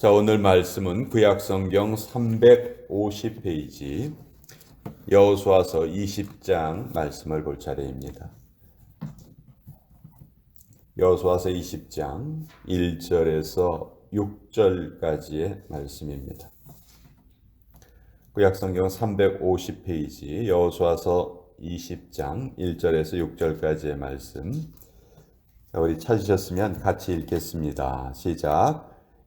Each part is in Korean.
자, 오늘 말씀은 구약성경 350페이지 여호수아서 20장 말씀을 볼 차례입니다. 여호수아서 20장 1절에서 6절까지의 말씀입니다. 구약성경 350페이지 여호수아서 20장 1절에서 6절까지의 말씀. 자, 우리 찾으셨으면 같이 읽겠습니다. 시작.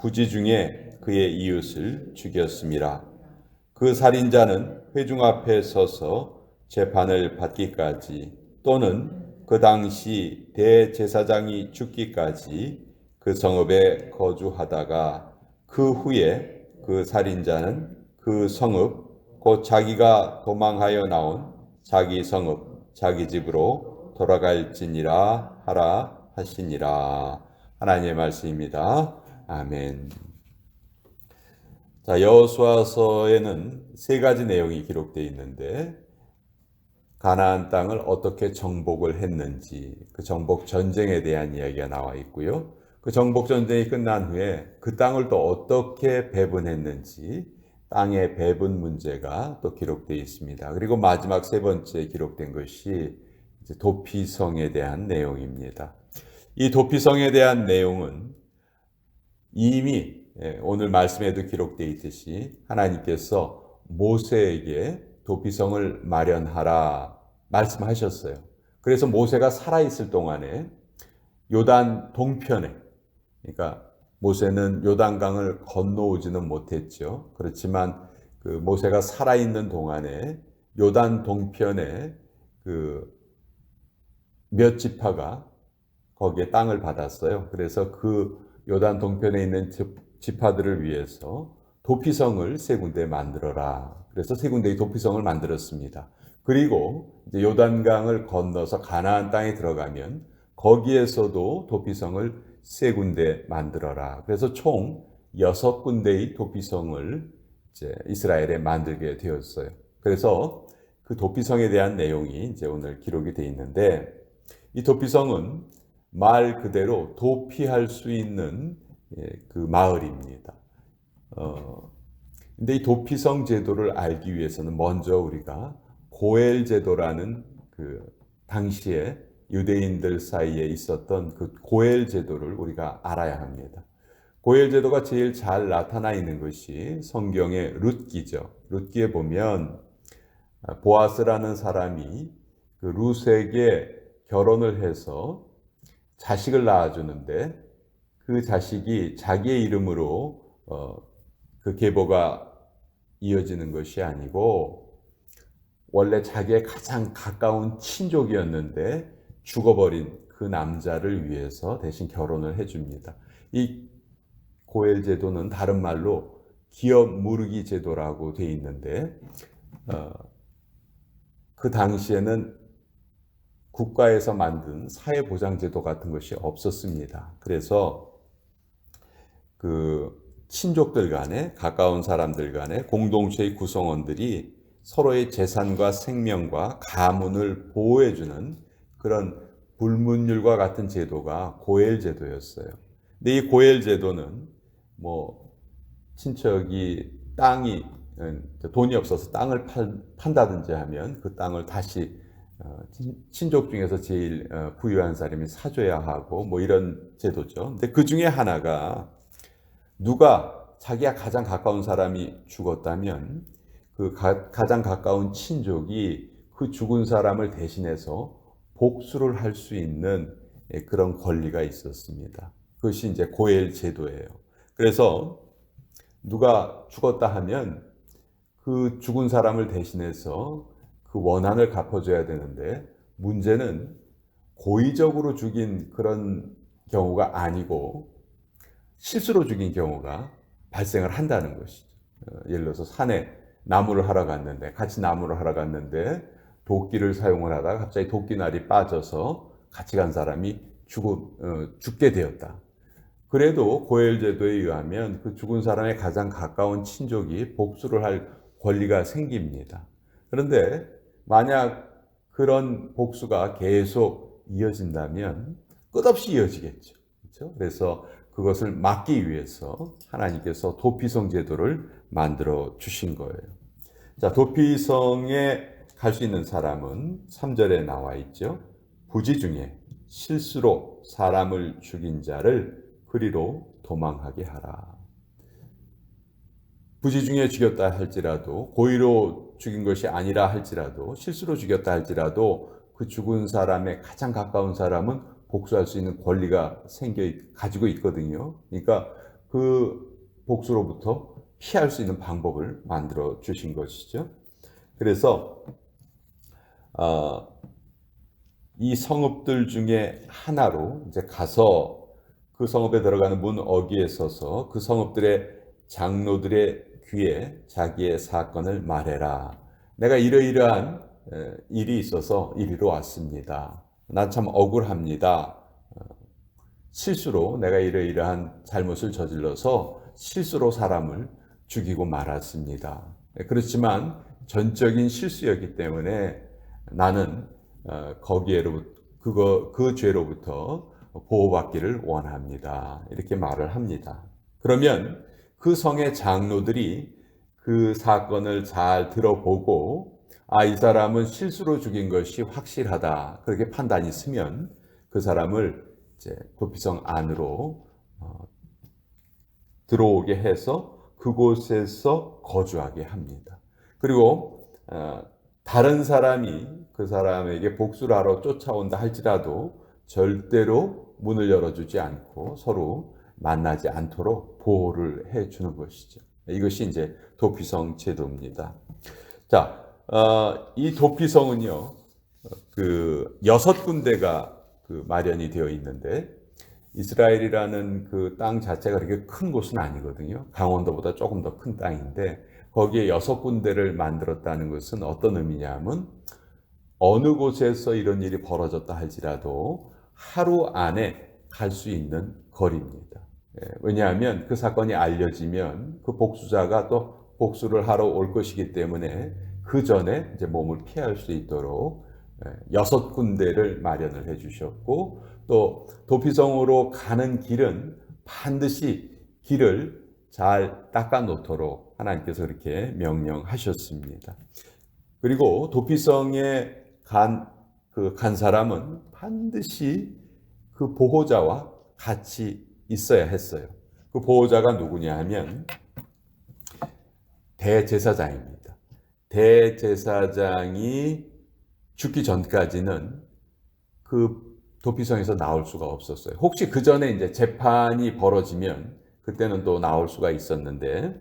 부지 중에 그의 이웃을 죽였습니다. 그 살인자는 회중 앞에 서서 재판을 받기까지 또는 그 당시 대제사장이 죽기까지 그 성읍에 거주하다가 그 후에 그 살인자는 그 성읍 곧 자기가 도망하여 나온 자기 성읍 자기 집으로 돌아갈지니라 하라 하시니라 하나님의 말씀입니다. 아멘. 자, 여호수아서에는 세 가지 내용이 기록되어 있는데 가나안 땅을 어떻게 정복을 했는지 그 정복 전쟁에 대한 이야기가 나와 있고요. 그 정복 전쟁이 끝난 후에 그 땅을 또 어떻게 배분했는지 땅의 배분 문제가 또 기록되어 있습니다. 그리고 마지막 세 번째 기록된 것이 도피성에 대한 내용입니다. 이 도피성에 대한 내용은 이미 예, 오늘 말씀에도 기록되어 있듯이 하나님께서 모세에게 도피성을 마련하라 말씀하셨어요. 그래서 모세가 살아있을 동안에 요단 동편에, 그러니까 모세는 요단강을 건너오지는 못했죠. 그렇지만 그 모세가 살아있는 동안에 요단 동편에 그 몇 지파가 거기에 땅을 받았어요. 그래서 그 요단 동편에 있는 지파들을 위해서 도피성을 세 군데 만들어라. 그래서 세 군데의 도피성을 만들었습니다. 그리고 이제 요단강을 건너서 가나안 땅에 들어가면 거기에서도 도피성을 세 군데 만들어라. 그래서 총 여섯 군데의 도피성을 이제 이스라엘에 만들게 되었어요. 그래서 그 도피성에 대한 내용이 이제 오늘 기록이 되어 있는데 이 도피성은 말 그대로 도피할 수 있는 예, 그 마을입니다. 어, 근데 이 도피성 제도를 알기 위해서는 먼저 우리가 고엘 제도라는 그 당시에 유대인들 사이에 있었던 그 고엘 제도를 우리가 알아야 합니다. 고엘 제도가 제일 잘 나타나 있는 것이 성경의 룻기죠. 룻기에 보면 보아스라는 사람이 그 룻에게 결혼을 해서 자식을 낳아주는데 그 자식이 자기의 이름으로 어, 그 계보가 이어지는 것이 아니고 원래 자기의 가장 가까운 친족이었는데 죽어버린 그 남자를 위해서 대신 결혼을 해줍니다. 이 고엘 제도는 다른 말로 기업 무르기 제도라고 돼 있는데 어, 그 당시에는 국가에서 만든 사회보장제도 같은 것이 없었습니다. 그래서 그 친족들 간에 가까운 사람들 간에 공동체의 구성원들이 서로의 재산과 생명과 가문을 보호해주는 그런 불문율과 같은 제도가 고엘 제도였어요. 근데 이 고엘 제도는 뭐 친척이 땅이 음, 돈이 없어서 땅을 판 다든지 하면 그 땅을 다시 어, 친족 중에서 제일 어, 부유한 사람이 사줘야 하고 뭐 이런 제도죠. 근데 그 중에 하나가 누가 자기가 가장 가까운 사람이 죽었다면 그 가, 가장 가까운 친족이 그 죽은 사람을 대신해서 복수를 할 수 있는 예, 그런 권리가 있었습니다. 그것이 이제 고엘 제도예요. 그래서 누가 죽었다 하면 그 죽은 사람을 대신해서 그 원한을 갚아줘야 되는데 문제는 고의적으로 죽인 그런 경우가 아니고 실수로 죽인 경우가 발생을 한다는 것이죠. 어, 예를 들어서 산에 나무를 하러 갔는데 같이 나무를 하러 갔는데 도끼를 사용을 하다가 갑자기 도끼날이 빠져서 같이 간 사람이 죽, 어, 죽게 되었다. 그래도 고엘제도에 의하면 그 죽은 사람의 가장 가까운 친족이 복수를 할 권리가 생깁니다. 그런데 만약 그런 복수가 계속 이어진다면 끝없이 이어지겠죠. 그렇죠? 그래서 그것을 막기 위해서 하나님께서 도피성 제도를 만들어 주신 거예요. 자, 도피성에 갈 수 있는 사람은 3절에 나와 있죠. 부지 중에 실수로 사람을 죽인 자를 그리로 도망하게 하라. 부지 중에 죽였다 할지라도 고의로 죽인 것이 아니라 할지라도 실수로 죽였다 할지라도 그 죽은 사람의 가장 가까운 사람은 복수할 수 있는 권리가 생겨 가지고 있거든요. 그러니까 그 복수로부터 피할 수 있는 방법을 만들어 주신 것이죠. 그래서 어, 이 성읍들 중에 하나로 이제 가서 그 성읍에 들어가는 문 어귀에 서서 그 성읍들의 장로들의 귀에 자기의 사건을 말해라. 내가 이러이러한 일이 있어서 이리로 왔습니다. 나참 억울합니다. 어, 실수로 내가 이러이러한 잘못을 저질러서 실수로 사람을 죽이고 말았습니다. 그렇지만 전적인 실수였기 때문에 나는 어, 거기에로 그거 그 죄로부터 보호받기를 원합니다. 이렇게 말을 합니다. 그러면 그 성의 장로들이 그 사건을 잘 들어보고 아, 이 사람은 실수로 죽인 것이 확실하다. 그렇게 판단이 쓰면 그 사람을 이제 도피성 안으로 어, 들어오게 해서 그곳에서 거주하게 합니다. 그리고 어, 다른 사람이 그 사람에게 복수를 하러 쫓아온다 할지라도 절대로 문을 열어주지 않고 서로 만나지 않도록 보호를 해 주는 것이죠. 이것이 이제 도피성 제도입니다. 자, 어, 이 도피성은요, 그 여섯 군데가 그 마련이 되어 있는데 이스라엘이라는 그 땅 자체가 그렇게 큰 곳은 아니거든요. 강원도보다 조금 더 큰 땅인데 거기에 여섯 군데를 만들었다는 것은 어떤 의미냐면 어느 곳에서 이런 일이 벌어졌다 할지라도 하루 안에 갈 수 있는 거리입니다. 예, 왜냐하면 그 사건이 알려지면 그 복수자가 또 복수를 하러 올 것이기 때문에 그 전에 이제 몸을 피할 수 있도록 예, 여섯 군데를 마련을 해 주셨고 또 도피성으로 가는 길은 반드시 길을 잘 닦아 놓도록 하나님께서 그렇게 명령하셨습니다. 그리고 도피성에 간, 그 간 사람은 반드시 그 보호자와 같이 있어야 했어요. 그 보호자가 누구냐 하면 대제사장입니다. 대제사장이 죽기 전까지는 그 도피성에서 나올 수가 없었어요. 혹시 그 전에 이제 재판이 벌어지면 그때는 또 나올 수가 있었는데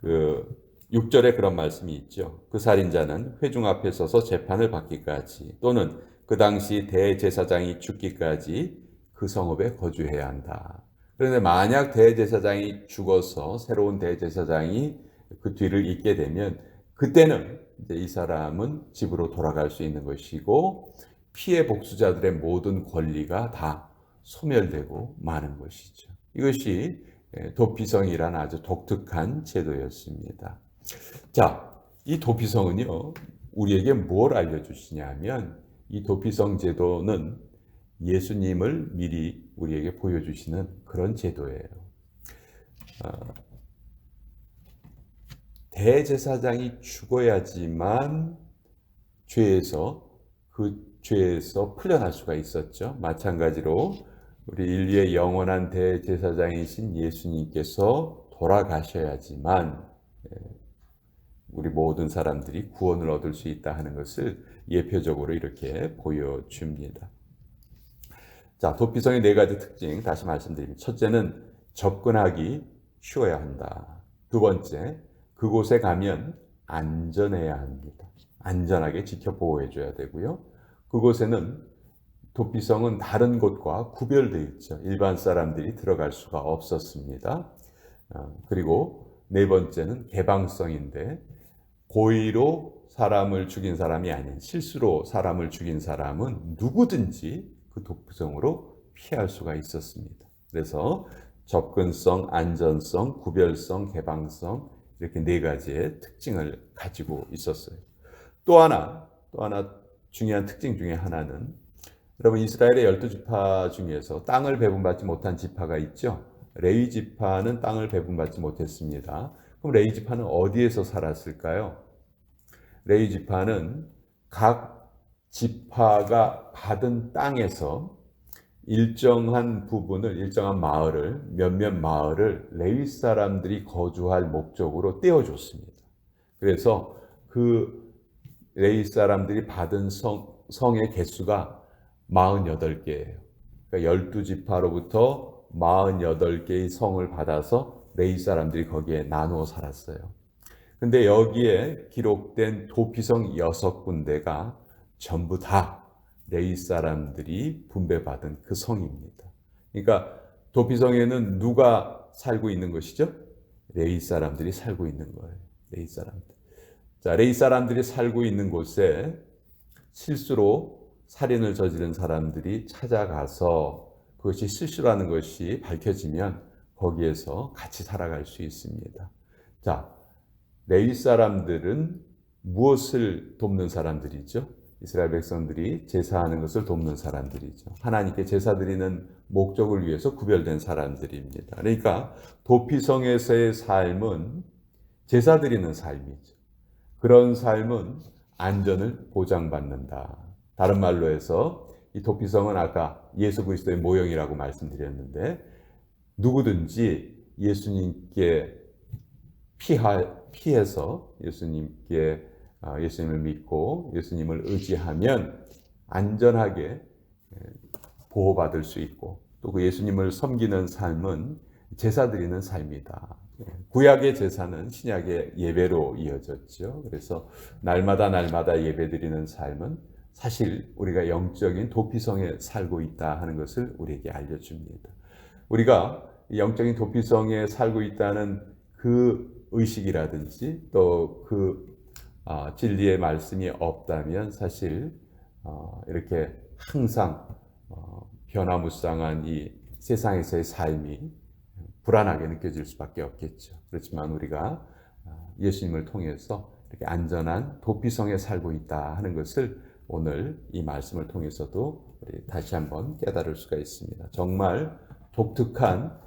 그 6절에 그런 말씀이 있죠. 그 살인자는 회중 앞에 서서 재판을 받기까지 또는 그 당시 대제사장이 죽기까지 그 성읍에 거주해야 한다. 그런데 만약 대제사장이 죽어서 새로운 대제사장이 그 뒤를 잇게 되면 그때는 이제 이 사람은 집으로 돌아갈 수 있는 것이고 피해 복수자들의 모든 권리가 다 소멸되고 마는 것이죠. 이것이 도피성이란 아주 독특한 제도였습니다. 자, 이 도피성은요, 우리에게 뭘 알려주시냐면, 이 도피성 제도는 예수님을 미리 우리에게 보여주시는 그런 제도예요. 어, 대제사장이 죽어야지만 죄에서 그 죄에서 풀려날 수가 있었죠. 마찬가지로 우리 인류의 영원한 대제사장이신 예수님께서 돌아가셔야지만 예, 우리 모든 사람들이 구원을 얻을 수 있다 하는 것을 예표적으로 이렇게 보여줍니다. 자, 도피성의 네 가지 특징 다시 말씀드립니다. 첫째는 접근하기 쉬워야 한다. 두 번째, 그곳에 가면 안전해야 합니다. 안전하게 지켜 보호해 줘야 되고요. 그곳에는 도피성은 다른 곳과 구별되어 있죠. 일반 사람들이 들어갈 수가 없었습니다. 어, 그리고 네 번째는 개방성인데 고의로 사람을 죽인 사람이 아닌 실수로 사람을 죽인 사람은 누구든지 그 도피성으로 피할 수가 있었습니다. 그래서 접근성, 안전성, 구별성, 개방성 이렇게 네 가지의 특징을 가지고 있었어요. 또 하나, 또 하나 중요한 특징 중에 하나는 여러분 이스라엘의 열두 지파 중에서 땅을 배분받지 못한 지파가 있죠. 레위 지파는 땅을 배분받지 못했습니다. 그럼 레위 지파는 어디에서 살았을까요? 레위 지파는 각 지파가 받은 땅에서 일정한 부분을 일정한 마을을 몇몇 마을을 레위 사람들이 거주할 목적으로 떼어줬습니다. 그래서 그 레위 사람들이 받은 성, 성의 개수가 48개예요. 그러니까 12지파로부터 48개의 성을 받아서 레위 사람들이 거기에 나누어 살았어요. 근데 여기에 기록된 도피성 6군데가 전부 다 레위 사람들이 분배받은 그 성입니다. 그러니까 도피성에는 누가 살고 있는 것이죠? 레위 사람들이 살고 있는 거예요. 레위 사람들. 자, 레위 사람들이 살고 있는 곳에 실수로 살인을 저지른 사람들이 찾아가서 그것이 실수라는 것이 밝혀지면 거기에서 같이 살아갈 수 있습니다. 자, 레위 사람들은 무엇을 돕는 사람들이죠? 이스라엘 백성들이 제사하는 것을 돕는 사람들이죠. 하나님께 제사 드리는 목적을 위해서 구별된 사람들입니다. 그러니까 도피성에서의 삶은 제사 드리는 삶이죠. 그런 삶은 안전을 보장받는다. 다른 말로 해서 이 도피성은 아까 예수 그리스도의 모형이라고 말씀드렸는데 누구든지 예수님께 피하, 피해서 예수님께 아, 예수님을 믿고 예수님을 의지하면 안전하게 보호받을 수 있고 또 그 예수님을 섬기는 삶은 제사 드리는 삶이다. 구약의 제사는 신약의 예배로 이어졌죠. 그래서 날마다 날마다 예배 드리는 삶은 사실 우리가 영적인 도피성에 살고 있다 하는 것을 우리에게 알려줍니다. 우리가 영적인 도피성에 살고 있다는 그 의식이라든지 또 그 어, 진리의 말씀이 없다면 사실 어, 이렇게 항상 어, 변화무쌍한 이 세상에서의 삶이 불안하게 느껴질 수밖에 없겠죠. 그렇지만 우리가 어, 예수님을 통해서 이렇게 안전한 도피성에 살고 있다 하는 것을 오늘 이 말씀을 통해서도 다시 한번 깨달을 수가 있습니다. 정말 독특한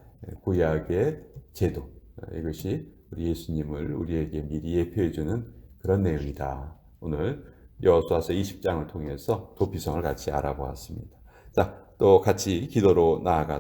구약의 제도 이것이 우리 예수님을 우리에게 미리 예표해 주는 그런 내용이다. 오늘 여호수아서 20장을 통해서 도피성을 같이 알아보았습니다. 자, 또 같이 기도로 나아가